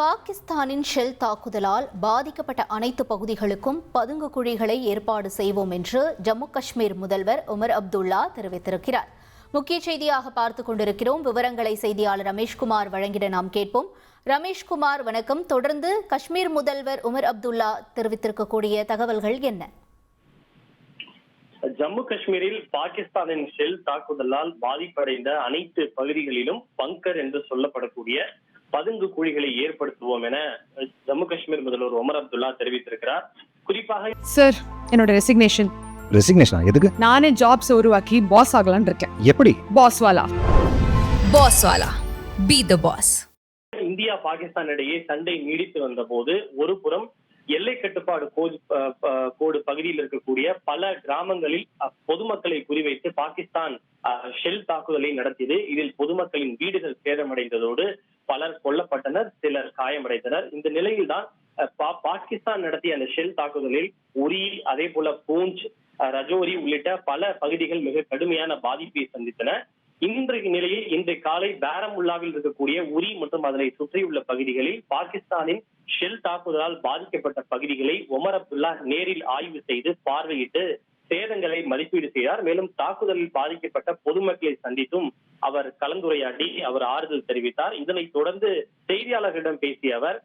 பாகிஸ்தானின் ஷெல் தாக்குதலால் பாதிக்கப்பட்ட அனைத்து பகுதிகளுக்கும் பதுங்கு குழிகளை ஏற்பாடு செய்வோம் என்று ஜம்மு காஷ்மீர் முதல்வர் உமர் அப்துல்லா தெரிவித்திருக்கிறார். முக்கிய செய்தியாக பார்த்துக் கொண்டிருக்கிறோம். விவரங்களை செய்தியாளர் ரமேஷ்குமார் வழங்கிட நாம் கேட்போம். ரமேஷ்குமார் வணக்கம். தொடர்ந்து காஷ்மீர் முதல்வர் உமர் அப்துல்லா தெரிவித்திருக்கக்கூடிய தகவல்கள் என்ன? ஜம்மு காஷ்மீரில் பாகிஸ்தானின் ஷெல் தாக்குதலால் பாதிப்படைந்த அனைத்து பகுதிகளிலும் பங்கர் என்று சொல்லப்படக்கூடிய பதுங்கு குழிகளை ஏற்படுத்துவோம் என ஜம்மு காஷ்மீர் முதல்வர் ஒமர் அப்துல்லா தெரிவித்திருக்கிறார். குறிப்பாக சார் என்னோட ரெசிக்னேஷன் ரெசிக்னேஷனா எதுக்கு? நானே ஜாப்ஸ் உருவாக்கி பாஸ் ஆகலாம்னு இருக்கேன். எப்படி? Boss wala. Boss Wala. Be the boss. India Pakistan இடையே சண்டை நீடித்து வந்த போது ஒரு புறம் எல்லை கட்டுப்பாடு கோடு பகுதியில் இருக்கக்கூடிய பல கிராமங்களில் பொதுமக்களை குறிவைத்து பாகிஸ்தான் ஷெல் தாக்குதலை நடத்தியது. இதில் பொதுமக்களின் வீடுகள் சேதமடைந்ததோடு பலர் கொல்லப்பட்டனர் சிலர் காயமடைந்தனர். இந்த நிலையில்தான் அஹ், பாகிஸ்தான் நடத்திய அந்த ஷெல் தாக்குதலில் உரி அதே போல பூஞ்ச் ரஜோரி உள்ளிட்ட பல பகுதிகள் மிக கடுமையான பாதிப்பை சந்தித்தன. இன்றைய நிலையில் இன்றைய காலை பேரமுல்லாவில் இருக்கக்கூடிய உரி மற்றும் அதனை சுற்றியுள்ள பகுதிகளில் பாகிஸ்தானின் ஷெல் தாக்குதலால் பாதிக்கப்பட்ட பகுதிகளை ஒமர் அப்துல்லா நேரில் ஆய்வு செய்து பார்வையிட்டு சேதங்களை மதிப்பீடு செய்தார். மேலும் தாக்குதலில் பாதிக்கப்பட்ட பொதுமக்களை சந்தித்தும் அவர் கலந்துரையாடி அவர் ஆறுதல் தெரிவித்தார். இதனைத் தொடர்ந்து செய்தியாளர்களிடம் பேசிய அவர்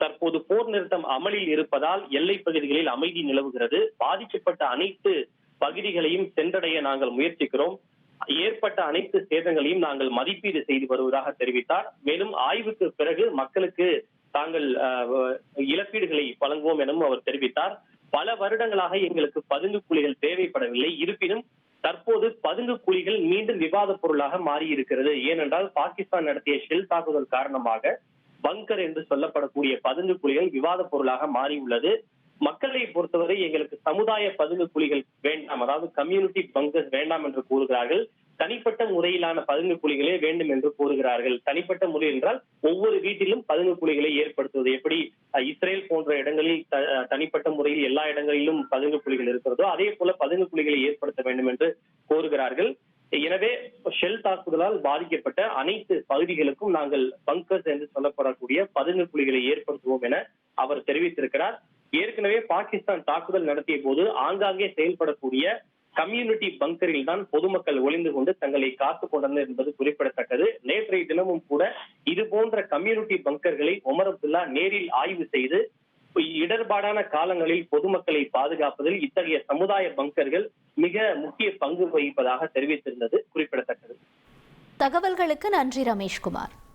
தற்போது போர் நிறுத்தம் அமலில் இருப்பதால் எல்லை பகுதிகளில் அமைதி நிலவுகிறது. பாதிக்கப்பட்ட அனைத்து பகுதிகளையும் சென்றடைய நாங்கள் முயற்சிக்கிறோம். ஏற்பட்ட அனைத்து சேதங்களையும் நாங்கள் மதிப்பீடு செய்து வருவதாக தெரிவித்தார். மேலும் ஆய்வுக்கு பிறகு மக்களுக்கு தாங்கள் இழப்பீடுகளை வழங்குவோம் எனவும் அவர் தெரிவித்தார். பல வருடங்களாக எங்களுக்கு பதுங்கு குழிகள் தேவைப்படவில்லை. இருப்பினும் தற்போது பதுங்கு குழிகள் மீண்டும் விவாத பொருளாக மாறி இருக்கிறது ஏனென்றால் பாகிஸ்தான் நடத்திய ஷெல் தாக்குதல் காரணமாக பங்கர் என்று சொல்லப்படக்கூடிய பதுங்கு குழிகள் விவாத பொருளாக மாறியுள்ளது. மக்களை பொறுத்தவரை எங்களுக்கு சமுதாய பதுங்கு குழிகள் வேண்டாம் அதாவது கம்யூனிட்டி பங்கர் வேண்டாம் என்று கூறுகிறார்கள். தனிப்பட்ட முறையிலான பதுங்கு குழிகளே வேண்டும் என்று கூறுகிறார்கள். தனிப்பட்ட முறை என்றால் ஒவ்வொரு வீட்டிலும் பதுங்கு குழிகளை ஏற்படுத்துவது. எப்படி? அஹ், இஸ்ரேல் போன்ற இடங்களில் தனிப்பட்ட முறையில் எல்லா இடங்களிலும் பதுங்கு குழிகள் இருக்கிறதோ அதே போல பதுங்கு குழிகளை ஏற்படுத்த வேண்டும் என்று கோருகிறார்கள் எனவே ஷெல் தாக்குதலால் பாதிக்கப்பட்ட அனைத்து பகுதிகளுக்கும் நாங்கள் பங்கர்ஸ் என்று சொல்லப்படக்கூடிய பதுங்கு குழிகளை ஏற்படுத்துவோம் என அவர் தெரிவித்திருக்கிறார். ஏற்கனவே பாகிஸ்தான் தாக்குதல் நடத்திய போது ஆங்காங்கே செயல்படக்கூடிய கம்யூனிட்டி பங்கரில் தான் பொதுமக்கள் ஒளிந்து கொண்டு தங்களை காத்துக் கொண்டனர் என்பது குறிப்பிடத்தக்கது. நேற்றைய தினமும் கூட இது போன்ற கம்யூனிட்டி பங்கர்களை ஒமர் அப்துல்லா நேரில் ஆய்வு செய்து இடர்பாடான காலங்களில் பொதுமக்களை பாதுகாப்பதில் இத்தகைய சமுதாய பங்கர்கள் மிக முக்கிய பங்கு வகிப்பதாக தெரிவித்திருந்தது குறிப்பிடத்தக்கது. தகவல்களுக்கு நன்றி ரமேஷ்குமார்.